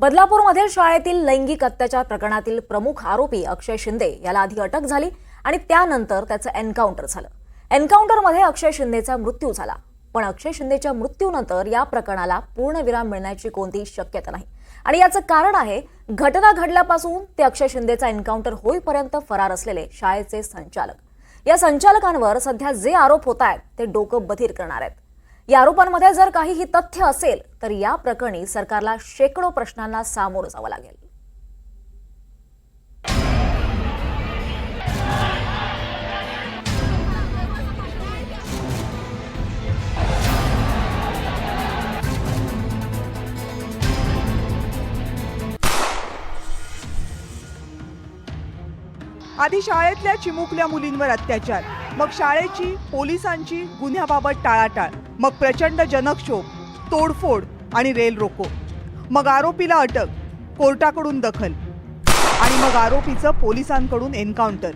बदलापूरमधील शाळेतील लैंगिक अत्याचार प्रकरणातील प्रमुख आरोपी अक्षय शिंदे याला आधी अटक झाली आणि त्यानंतर त्याचं एन्काउंटर झालं. एन्काउंटरमध्ये अक्षय शिंदेचा मृत्यू झाला. पण अक्षय शिंदेच्या मृत्यूनंतर या प्रकरणाला पूर्णविराम मिळण्याची कोणतीही शक्यता नाही. आणि याचं कारण आहे घटना घडल्यापासून ते अक्षय शिंदेचा एन्काउंटर होईपर्यंत फरार असलेले शाळेचे संचालक. या संचालकांवर सध्या जे आरोप होत आहेत ते डोकं बधीर करणार आहेत. या आरोपांमध्ये जर काही ही तथ्य असेल तर या प्रकरणी सरकारला शेकडो प्रश्नांना सामोरं जावं लागेल. आधी शाळेतल्या चिमुकल्या मुलींवर अत्याचार मग शाळेची पोलिसांची गुन्ह्याबाबत टाळाटाळ. मग प्रचंड जनक्षोभ तोडफोड आणि रेल रोको. मग आरोपीला अटक कोर्टाकडून दखल. आणि मग आरोपीचं पोलिसांकडून एन्काउंटर.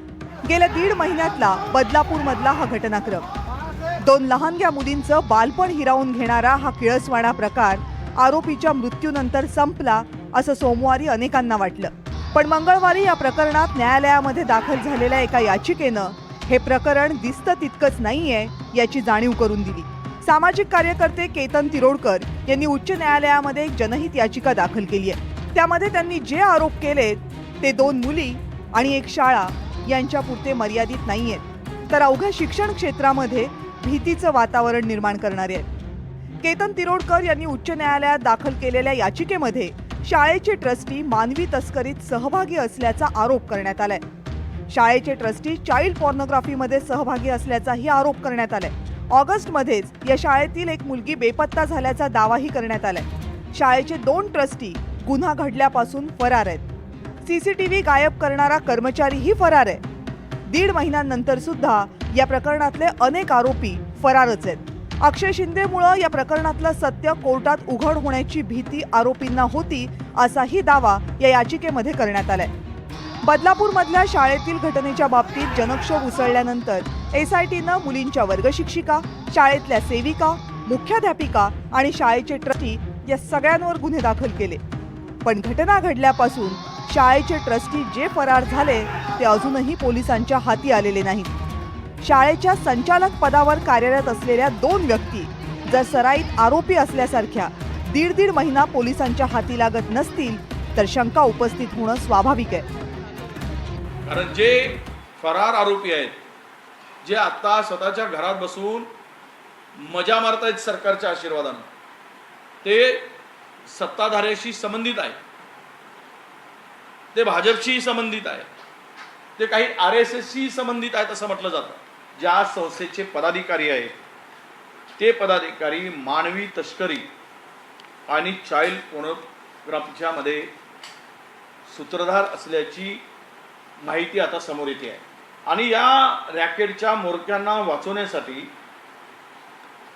गेल्या दीड महिन्यातला बदलापूरमधला हा घटनाक्रम. दोन लहानग्या मुलींचं बालपण हिरावून घेणारा हा किळसवाणा प्रकार आरोपीच्या मृत्यूनंतर संपला असं सोमवारी अनेकांना वाटलं. पण मंगळवारी या प्रकरणात न्यायालयामध्ये दाखल झालेल्या एका याचिकेनं हे प्रकरण दिसतं तितकंच नाहीये याची जाणीव करून दिली. सामाजिक कार्यकर्ते केतन तिरोडकर यांनी उच्च न्यायालयामध्ये एक जनहित याचिका दाखल केली आहे. त्यामध्ये त्यांनी जे आरोप केले ते दोन मुली आणि एक शाळा यांच्या पुरते मर्यादित आहेत तर अवघ्या शिक्षण क्षेत्रामध्ये भीतीचं वातावरण निर्माण करणारे आहेत. केतन तिरोडकर यांनी उच्च न्यायालयात दाखल केलेल्या याचिकेमध्ये शाळेचे ट्रस्टी मानवी तस्करीत सहभागी असल्याचा आरोप करण्यात आलाय. शाळेचे ट्रस्टी चाइल्ड पॉर्नोग्राफीमध्ये सहभागी असल्याचाही आरोप करण्यात आलाय. ऑगस्टमध्येच या शाळेतील एक मुलगी बेपत्ता झाल्याचा दावाही करण्यात आलाय. शाळेचे दोन ट्रस्टी गुन्हा घडल्यापासून फरार आहेत. सीसीटीव्ही गायब करणारा कर्मचारीही फरार आहे. दीड महिन्यांनंतर सुद्धा या प्रकरणातले अनेक आरोपी फरारच आहेत. अक्षय शिंदेमुळं या प्रकरणातलं सत्य कोर्टात उघड होण्याची भीती आरोपींना होती असाही दावा या याचिकेमध्ये करण्यात आलाय. बदलापूरमधल्या शाळेतील घटनेच्या बाबतीत जनक्षोभ उसळल्यानंतर एस आय मुलींच्या वर्गशिक्षिका शाळेतल्या सेविका मुख्याध्यापिका आणि शाळेचे ट्रस्टी या सगळ्यांवर गुन्हे दाखल केले. पण घटना घडल्यापासून शाळेचे ट्रस्टी जे फरार झाले ते अजूनही पोलिसांच्या हाती आलेले नाहीत शाळेच्या संचालक पदावर कार्यरत असलेल्या दोन व्यक्ती जर सराईत आरोपी असल्यासारख्या दीड दीड महिना पोलिसांच्या हाती लागत नसतील तर शंका उपस्थित होणं स्वाभाविक आहे. कारण जे फरार आरोपी आहेत जे आता स्वतःच्या घरात बसून मजा मारतायत सरकारच्या आशीर्वादानं ते सत्ताधाऱ्याशी संबंधित आहे ते भाजपशी संबंधित आहे ते काही आर एस एसशी संबंधित आहेत असं म्हटलं जातं. ज्या संस्थेचे पदाधिकारी आहेत ते पदाधिकारी मानवी तस्करी आणि चाइल्ड पोनोग्राफीच्यामध्ये सूत्रधार असल्याची माहिती आता समोर येते आहे. आणि या रॅकेटच्या मोरक्यांना वाचवण्यासाठी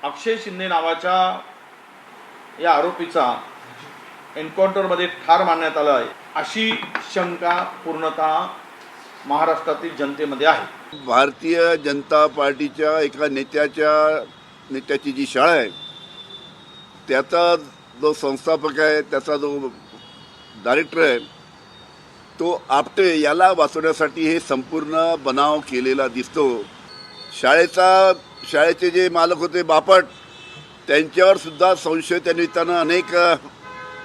अक्षय शिंदे नावाच्या या आरोपीचा एन्काउंटरमध्ये ठार मारण्यात आला आहे. अशी शंका पूर्णतः महाराष्ट्रातील जनतेमध्ये आहे. भारतीय जनता पार्टीच्या एका नेत्याच्या नेत्याची जी शाळा आहे त्याचा जो संस्थापक आहे त्याचा जो डायरेक्टर आहे तो आपटे याला वाचवण्यासाठी हे संपूर्ण बनाव केलेला दिसतो. शाळेचा शाळेचे जे मालक होते बापट त्यांच्यावर सुद्धा संशय त्या निमित्तानं अनेक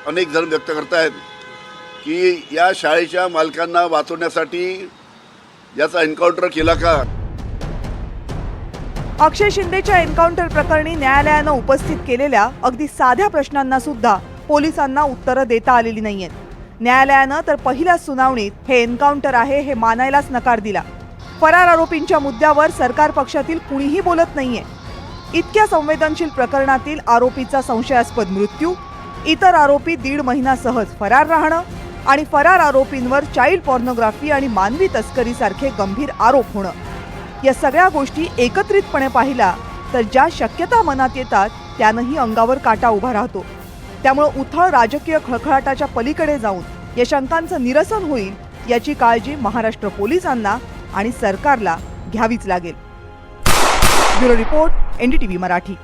अनेक जण व्यक्त करत आहेत की या शाळेच्या मालकांना वाचवण्यासाठी याचा एन्काउंटर केला का? अक्षय शिंदेच्या एन्काउंटर प्रकरणी न्यायालयानं उपस्थित केलेल्या अगदी साध्या प्रश्नांना सुद्धा पोलिसांना उत्तरं देता आलेली नाहीयेत. न्यायालयानं तर पहिल्याच सुनावणीत हे एन्काउंटर आहे हे मानायलाच नकार दिला. फरार आरोपींच्या मुद्द्यावर सरकार पक्षातील कुणीही बोलत नाहीये. इतक्या संवेदनशील प्रकरणातील आरोपीचा संशयास्पद मृत्यू इतर आरोपी दीड महिना सहज फरार राहणं आणि फरार आरोपींवर चाइल्ड पॉर्नोग्राफी आणि मानवी तस्करीसारखे गंभीर आरोप होणं. या सगळ्या गोष्टी एकत्रितपणे पाहिल्या तर ज्या शक्यता मनात येतात त्यानंही अंगावर काटा उभा राहतो. त्यामुळं उथळ राजकीय खळखळाटाच्या पलीकडे जाऊन या शंकांचं निरसन होईल याची काळजी महाराष्ट्र पोलिसांना आणि सरकारला घ्यावीच लागेल. Bureau report NDTV Marathi.